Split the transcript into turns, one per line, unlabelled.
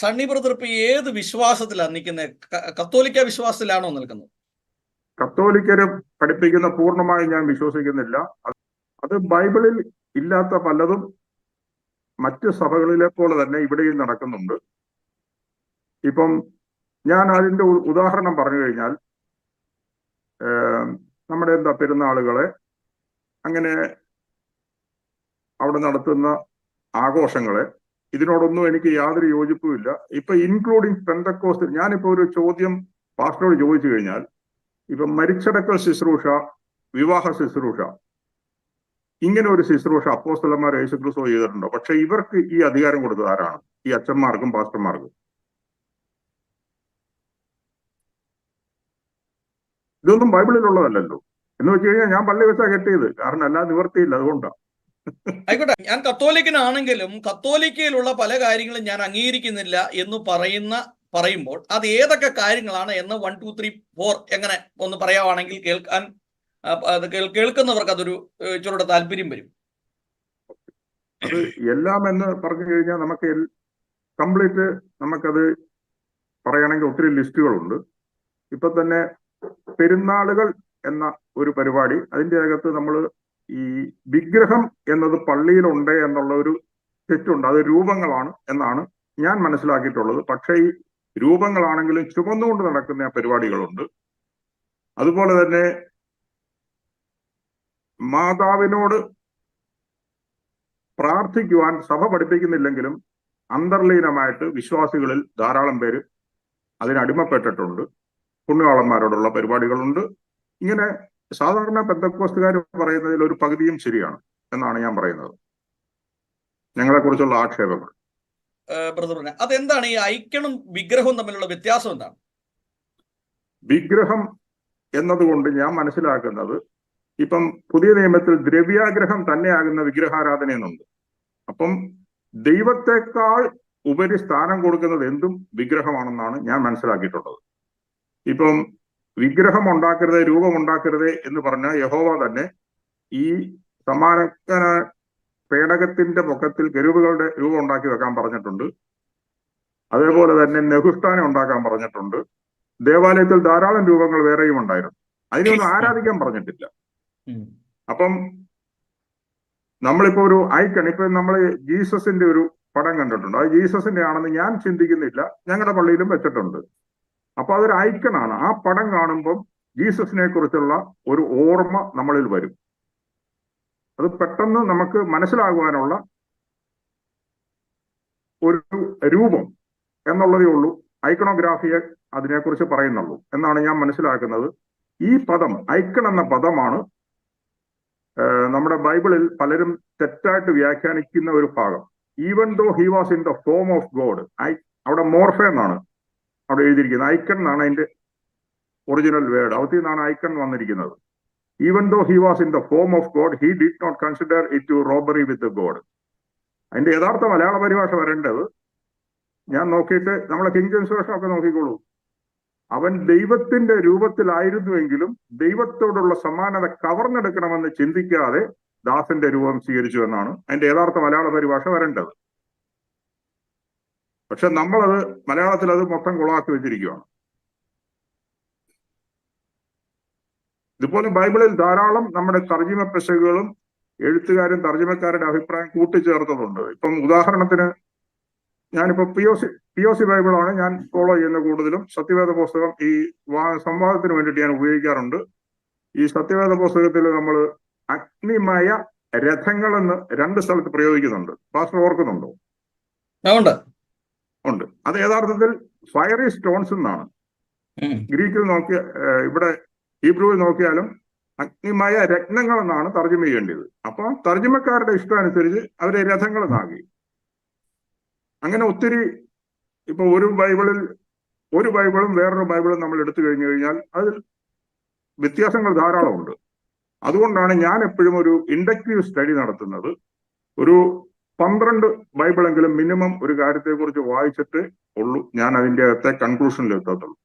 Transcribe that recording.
Sunny brother ഇപ്പൊ ഏത് വിശ്വാസത്തിലാണ് നിൽക്കുന്നത് കത്തോലിക്ക വിശ്വാസത്തിലാണോ നിൽക്കുന്നത്?
കത്തോലിക്കര് പഠിപ്പിക്കുന്ന പൂർണമായി ഞാൻ വിശ്വസിക്കുന്നില്ല. അത് ബൈബിളിൽ ഇല്ലാത്ത പലതും മറ്റ് സഭകളിലെ പോലെ തന്നെ ഇവിടെയും നടക്കുന്നുണ്ട്. ഇപ്പം ഞാൻ അതിന്റെ ഉദാഹരണം പറഞ്ഞു കഴിഞ്ഞാൽ നമ്മുടെ എന്താ പെരുന്നാളുകളെ അങ്ങനെ അവിടെ നടത്തുന്ന ആഘോഷങ്ങളെ ഇതിനോടൊന്നും എനിക്ക് യാതൊരു യോജിപ്പുമില്ല. ഇപ്പൊ ഇൻക്ലൂഡിങ് പെന്തക്കോസ്റ്റ് ഞാനിപ്പോ ഒരു ചോദ്യം പാസ്റ്ററോട് ചോദിച്ചു കഴിഞ്ഞാൽ ഇപ്പൊ മരിച്ചടക്കൽ ശുശ്രൂഷ വിവാഹ ശുശ്രൂഷ ഇങ്ങനെ ഒരു ശുശ്രൂഷ അപ്പോസ്തലന്മാർ യേശുക്രിസ്തു ചെയ്തിട്ടുണ്ടോ? പക്ഷെ ഇവർക്ക് ഈ അധികാരം കൊടുത്തത് ആരാണ്? ഈ അച്ഛന്മാർക്കും പാസ്റ്റർമാർക്കും. ഇതൊന്നും ബൈബിളിലുള്ളതല്ലല്ലോ. എന്ന് വെച്ച് കഴിഞ്ഞാൽ ഞാൻ പള്ളി വെച്ചാ കെട്ടിയത്. കാരണം അല്ലാതെ നിവർത്തിയില്ല അതുകൊണ്ടാണ്
ആയിക്കോട്ടെ. ഞാൻ കത്തോലിക്കനാണെങ്കിലും കത്തോലിക്കയിലുള്ള പല കാര്യങ്ങളും ഞാൻ അംഗീകരിക്കുന്നില്ല എന്ന് പറയുന്ന പറയുമ്പോൾ അത് ഏതൊക്കെ കാര്യങ്ങളാണ് എന്ന് വൺ ടു ത്രീ ഫോർ എങ്ങനെ ഒന്ന് പറയാവാണെങ്കിൽ കേൾക്കാൻ കേൾക്കുന്നവർക്ക് അതൊരു ഏഹ്, ഇച്ചിരൂടെ താല്പര്യം വരും.
അത് എല്ലാം എന്ന് പറഞ്ഞു കഴിഞ്ഞാൽ നമുക്ക് കംപ്ലീറ്റ് നമുക്കത് പറയുകയാണെങ്കിൽ ഒത്തിരി ലിസ്റ്റുകളുണ്ട്. ഇപ്പൊ തന്നെ പെരുന്നാളുകൾ എന്ന ഒരു പരിപാടി അതിന്റെ അകത്ത് നമ്മൾ ഈ വിഗ്രഹം എന്നത് പള്ളിയിലുണ്ട് എന്നുള്ള ഒരു തെറ്റുണ്ട്. അത് രൂപങ്ങളാണ് എന്നാണ് ഞാൻ മനസ്സിലാക്കിയിട്ടുള്ളത്. പക്ഷേ ഈ രൂപങ്ങളാണെങ്കിലും ചുമന്നുകൊണ്ട് നടക്കുന്ന പരിപാടികളുണ്ട്. അതുപോലെ തന്നെ മാതാവിനോട് പ്രാർത്ഥിക്കുവാൻ സഭ പഠിപ്പിക്കുന്നില്ലെങ്കിലും അന്തർലീനമായിട്ട് വിശ്വാസികളിൽ ധാരാളം പേര് അതിനടിമപ്പെട്ടിട്ടുണ്ട് പുണ്യവാളന്മാരോടുള്ള പരിപാടികളുണ്ട്. ഇങ്ങനെ സാധാരണ പെന്തക്കോസ്തുകാർ പറയുന്നതിൽ ഒരു പകുതിയും ശരിയാണ് എന്നാണ് ഞാൻ പറയുന്നത്. ഞങ്ങളെ കുറിച്ചുള്ള ആക്ഷേപങ്ങൾ
അതെന്താണ് ഈ ഐക്യണും വിഗ്രഹവും തമ്മിലുള്ള വ്യത്യാസം എന്താണ്?
വിഗ്രഹം എന്നതുകൊണ്ട് ഞാൻ മനസ്സിലാക്കുന്നത് ഇപ്പം പുതിയ നിയമത്തിൽ ദ്രവ്യാഗ്രഹം തന്നെയാകുന്ന വിഗ്രഹാരാധന എന്നുണ്ട് അപ്പം ദൈവത്തെക്കാൾ ഉപരി സ്ഥാനം കൊടുക്കുന്നത് എന്തും വിഗ്രഹമാണെന്നാണ് ഞാൻ മനസ്സിലാക്കിയിട്ടുള്ളത്. ഇപ്പം വിഗ്രഹം ഉണ്ടാക്കരുത് രൂപം ഉണ്ടാക്കരുത് എന്ന് പറഞ്ഞ യഹോവ തന്നെ ഈ സമാനക്കന പേടകത്തിന്റെ പൊക്കത്തിൽ കെരുവുകളുടെ രൂപം ഉണ്ടാക്കി വെക്കാൻ പറഞ്ഞിട്ടുണ്ട്. അതേപോലെ തന്നെ നെഹുഷ്ഠാനം ഉണ്ടാക്കാൻ പറഞ്ഞിട്ടുണ്ട്. ദേവാലയത്തിൽ ധാരാളം രൂപങ്ങൾ വേറെയും ഉണ്ടായിരുന്നു. അതിനൊന്നും ആരാധിക്കാൻ പറഞ്ഞിട്ടില്ല. അപ്പം നമ്മളിപ്പോ ഒരു ഐക്കൺ ഇപ്പൊ നമ്മൾ ജീസസിന്റെ ഒരു പടം കണ്ടിട്ടുണ്ട്. അത് ജീസസിന്റെ ആണെന്ന് ഞാൻ ചിന്തിക്കുന്നില്ല. ഞങ്ങളുടെ പള്ളിയിലും വെച്ചിട്ടുണ്ട്. അപ്പൊ അതൊരു ഐക്കണാണ്. ആ പടം കാണുമ്പം ജീസസിനെ കുറിച്ചുള്ള ഒരു ഓർമ്മ നമ്മളിൽ വരും. അത് പെട്ടെന്ന് നമുക്ക് മനസ്സിലാകുവാനുള്ള ഒരു രൂപം എന്നുള്ളതേ ഉള്ളൂ. ഐക്കണോഗ്രാഫിയെ അതിനെക്കുറിച്ച് പറയുന്നുള്ളൂ. എന്നാണ് ഞാൻ മനസ്സിലാക്കുന്നത്. ഈ പദം ഐക്കൺ എന്ന പദമാണ് നമ്മുടെ ബൈബിളിൽ പലരും തെറ്റായിട്ട് വ്യാഖ്യാനിക്കുന്ന ഒരു ഭാഗം. Even though he was in the form of God I അവിടെ മോർഫ എന്നാണ്. അവിടെ എഴുതിയിരിക്കുന്നത്. ഐക്കൺ എന്നാണ് അതിന്റെ ഒറിജിനൽ വേർഡ് അവത്തിൽ നിന്നാണ് ഐക്കൺ വന്നിരിക്കുന്നത്. Even though he was in the form of God he did not consider it to robbery with God അതിന്റെ യഥാർത്ഥ മലയാള പരിഭാഷ വരേണ്ടത് ഞാൻ നോക്കിയിട്ട് നമ്മളെ കിങ് ജെയിംസ് വേഷം ഒക്കെ നോക്കിക്കോളൂ. അവൻ ദൈവത്തിന്റെ രൂപത്തിലായിരുന്നുവെങ്കിലും ദൈവത്തോടുള്ള സമാനത കവർന്നെടുക്കണമെന്ന് ചിന്തിക്കാതെ ദാസന്റെ രൂപം സ്വീകരിച്ചു എന്നാണ് അതിന്റെ യഥാർത്ഥ മലയാള പരിഭാഷ വരേണ്ടത്. പക്ഷെ നമ്മളത് മലയാളത്തിൽ അത് മൊത്തം കുളമാക്കി വെച്ചിരിക്കുകയാണ് ഇതുപോലെ ബൈബിളിൽ ധാരാളം നമ്മുടെ തർജിമ പെശകുകളും എഴുത്തുകാരും തർജിമക്കാരുടെ അഭിപ്രായം കൂട്ടിച്ചേർത്തതുണ്ട്. ഇപ്പം ഉദാഹരണത്തിന് ഞാനിപ്പോ P O C P O C ബൈബിളാണ് ഞാൻ ഫോളോ ചെയ്യുന്ന കൂടുതലും. സത്യവേദ പുസ്തകം ഈ സംവാദത്തിന് വേണ്ടിയിട്ട് ഞാൻ ഉപയോഗിക്കാറുണ്ട്. ഈ സത്യവേദ പുസ്തകത്തിൽ നമ്മൾ അഗ്നിമയ രഥങ്ങളെന്ന് രണ്ട് സ്ഥലത്ത് പ്രയോഗിക്കുന്നുണ്ട്. പാസ്റ്റർ ഓർക്കുന്നുണ്ടോ? ഉണ്ട്. അത് യഥാർത്ഥത്തിൽ ഫയറി സ്റ്റോൺസ് എന്നാണ്. ഗ്രീക്കിൽ നോക്കിയ ഇവിടെ ഹീബ്രുവിൽ നോക്കിയാലും അഗ്നിമയ രത്നങ്ങൾ എന്നാണ് തർജമ ചെയ്യേണ്ടത്. അപ്പൊ തർജമക്കാരുടെ ഇഷ്ടം അനുസരിച്ച് അവരെ രഥങ്ങൾ എന്നാക്കി അങ്ങനെ ഒത്തിരി ഇപ്പൊ ഒരു ബൈബിളിൽ ഒരു ബൈബിളും വേറൊരു ബൈബിളും നമ്മൾ എടുത്തു കഴിഞ്ഞു കഴിഞ്ഞാൽ അതിൽ വ്യത്യാസങ്ങൾ ധാരാളമുണ്ട്. അതുകൊണ്ടാണ് ഞാൻ എപ്പോഴും ഒരു ഇൻഡക്റ്റീവ് സ്റ്റഡി നടത്തുന്നത്. ഒരു പന്ത്രണ്ട് ബൈബിളെങ്കിലും മിനിമം ഒരു കാര്യത്തെക്കുറിച്ച് വായിച്ചിട്ട് ഉള്ളൂ. ഞാൻ അതിന്റെ അകത്തെ കൺക്ലൂഷനിൽ എത്തത്തുള്ളൂ.